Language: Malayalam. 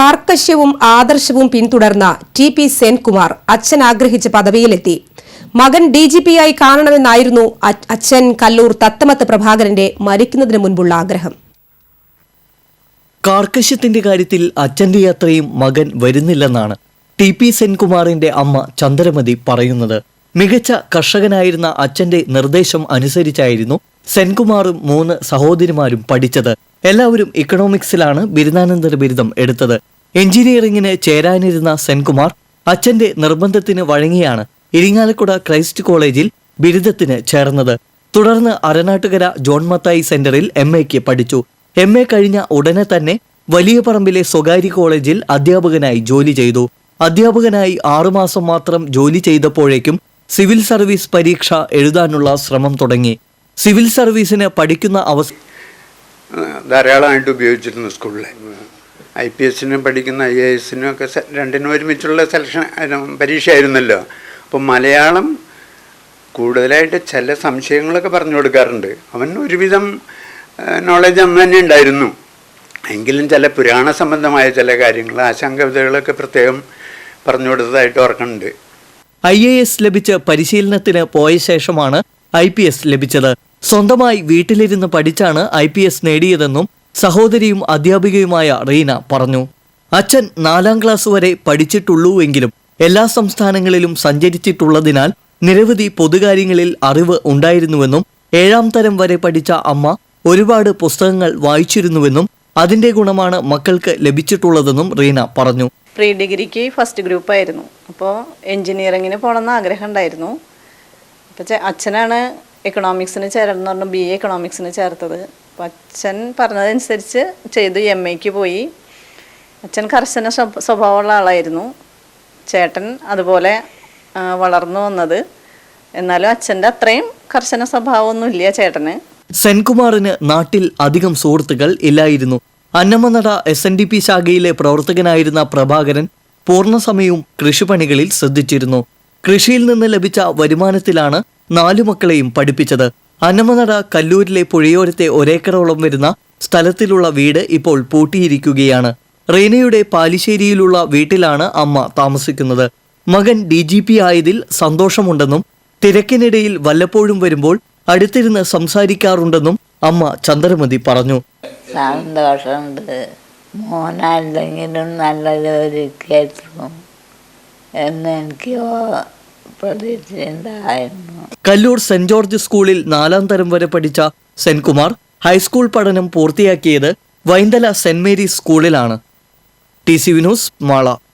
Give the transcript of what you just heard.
കാർക്കശ്യവും ആദർശവും പിന്തുടർന്ന ടി പി സെൻകുമാർ അച്ഛൻ ആഗ്രഹിച്ച പദവിയിലെത്തി. മകൻ ഡി ജി പി ആയി കാണണമെന്നായിരുന്നു അച്ഛൻ കല്ലൂർ തത്തമത്ത് പ്രഭാകരന്റെ മരിക്കുന്നതിന് മുൻപുള്ള ആഗ്രഹം. കാർക്കശ്യത്തിന്റെ കാര്യത്തിൽ അച്ഛന്റെ അത്രയും മകൻ വരുന്നില്ലെന്നാണ് ടി പി സെൻകുമാറിന്റെ അമ്മ ചന്ദ്രമതി പറയുന്നത്. മികച്ച കർഷകനായിരുന്ന അച്ഛന്റെ നിർദ്ദേശം അനുസരിച്ചായിരുന്നു സെൻകുമാറും മൂന്ന് സഹോദരിമാരും പഠിച്ചത്. എല്ലാവരും ഇക്കണോമിക്സിലാണ് ബിരുദാനന്തര ബിരുദം എടുത്തത്. എഞ്ചിനീയറിംഗിന് ചേരാനിരുന്ന സെൻകുമാർ അച്ഛന്റെ നിർബന്ധത്തിന് വഴങ്ങിയാണ് ഇരിങ്ങാലക്കുട ക്രൈസ്റ്റ് കോളേജിൽ ബിരുദത്തിന് ചേർന്നത്. തുടർന്ന് അരനാട്ടുകര ജോൺ മത്തായി സെന്ററിൽ എം എക്ക് പഠിച്ചു. എം എ കഴിഞ്ഞ ഉടനെ തന്നെ വലിയ പറമ്പിലെ സ്വകാര്യ കോളേജിൽ അധ്യാപകനായി ജോലി ചെയ്തു. അധ്യാപകനായി ആറുമാസം മാത്രം ജോലി ചെയ്തപ്പോഴേക്കും സിവിൽ സർവീസ് പരീക്ഷ എഴുതാനുള്ള ശ്രമം തുടങ്ങി. സിവിൽ സർവീസിന് പഠിക്കുന്ന അവസ ധാരാളമായിട്ട് ഉപയോഗിച്ചിരുന്നു സ്കൂളിൽ. ഐ പി എസിനും പഠിക്കുന്ന ഐ എ എസിനും ഒക്കെ രണ്ടിനും ഒരുമിച്ചുള്ള സെലക്ഷൻ പരീക്ഷയായിരുന്നല്ലോ. അപ്പം മലയാളം കൂടുതലായിട്ട് ചില സംശയങ്ങളൊക്കെ പറഞ്ഞു കൊടുക്കാറുണ്ട്. അവൻ ഒരുവിധം നോളജ് അന്ന് തന്നെ ഉണ്ടായിരുന്നു. എങ്കിലും ചില പുരാണ സംബന്ധമായ ചില കാര്യങ്ങൾ ആശങ്കവിതകളൊക്കെ പ്രത്യേകം പറഞ്ഞു കൊടുത്തതായിട്ട് ഓർക്കുന്നുണ്ട്. ഐ എ എസ് ലഭിച്ച പരിശീലനത്തിന് പോയ ശേഷമാണ് ഐ പി എസ് ലഭിച്ചത്. സ്വന്തമായി വീട്ടിലിരുന്ന് പഠിച്ചാണ് ഐ പി എസ് നേടിയതെന്നും സഹോദരിയും അധ്യാപികയുമായ റീന പറഞ്ഞു അച്ഛൻ നാലാം ക്ലാസ് വരെ പഠിച്ചിട്ടുള്ളൂവെങ്കിലും എല്ലാ സംസ്ഥാനങ്ങളിലും സഞ്ചരിച്ചിട്ടുള്ളതിനാൽ നിരവധി പൊതുകാര്യങ്ങളിൽ അറിവ് ഉണ്ടായിരുന്നുവെന്നും ഏഴാം തരം വരെ പഠിച്ച അമ്മ ഒരുപാട് പുസ്തകങ്ങൾ വായിച്ചിരുന്നുവെന്നും അതിന്റെ ഗുണമാണ് മക്കൾക്ക് ലഭിച്ചിട്ടുള്ളതെന്നും റീന പറഞ്ഞു. പ്രീ ഡിഗ്രിക്ക് ഫസ്റ്റ് ഗ്രൂപ്പ് ആയിരുന്നു അപ്പോൾ എൻജിനീയറിങ്ങിന് പോകണമെന്ന് ആഗ്രഹം ഉണ്ടായിരുന്നു അപ്പോൾ അച്ഛനാണ് എക്കണോമിക്സിന് ചേരണം പറഞ്ഞു ബി എ എക്കണോമിക്സിന് ചേർത്തത്. അപ്പോൾ അച്ഛൻ പറഞ്ഞതനുസരിച്ച് ചെയ്തു എം എക്ക് പോയി. അച്ഛൻ കർശന സ്വഭാവമുള്ള ആളായിരുന്നു. ചേട്ടൻ അതുപോലെ വളർന്നു വന്നത്. എന്നാലും അച്ഛന്റെ അത്രയും കർശന സ്വഭാവമൊന്നുമില്ല ചേട്ടന്. സെൻകുമാറിന് നാട്ടിൽ അധികം സുഹൃത്തുക്കൾ ഇല്ലായിരുന്നു. Annamanada S N D P ശാഖയിലെ പ്രവർത്തകനായിരുന്ന പ്രഭാകരൻ പൂർണസമയവും കൃഷിപ്പണികളിൽ ശ്രദ്ധിച്ചിരുന്നു. കൃഷിയിൽ നിന്ന് ലഭിച്ച വരുമാനത്തിലാണ് നാലു മക്കളെയും പഠിപ്പിച്ചത്. അന്നമനട കല്ലൂരിലെ പുഴയോരത്തെ ഒരേക്കറോളം വരുന്ന സ്ഥലത്തിലുള്ള വീട് ഇപ്പോൾ പൂട്ടിയിരിക്കുകയാണ്. റീനയുടെ പാലിശ്ശേരിയിലുള്ള വീട്ടിലാണ് അമ്മ താമസിക്കുന്നത്. മകൻ ഡി ജി പി ആയതിൽ സന്തോഷമുണ്ടെന്നും തിരക്കിനിടയിൽ വല്ലപ്പോഴും വരുമ്പോൾ അടുത്തിരുന്ന് സംസാരിക്കാറുണ്ടെന്നും അമ്മ ചന്ദ്രമതി പറഞ്ഞു. സന്തോഷമുണ്ട്. മോനല്ലെങ്കിലും നല്ല ജോലിക്കെത്തും എന്ന് എനിക്ക് കല്ലൂർ സെന്റ് ജോർജ് സ്കൂളിൽ നാലാം തരം വരെ പഠിച്ച സെൻകുമാർ ഹൈസ്കൂൾ പഠനം പൂർത്തിയാക്കിയത് വൈന്തല സെന്റ് മേരീസ് സ്കൂളിലാണ്. ടി സി വിനോസ് മാള.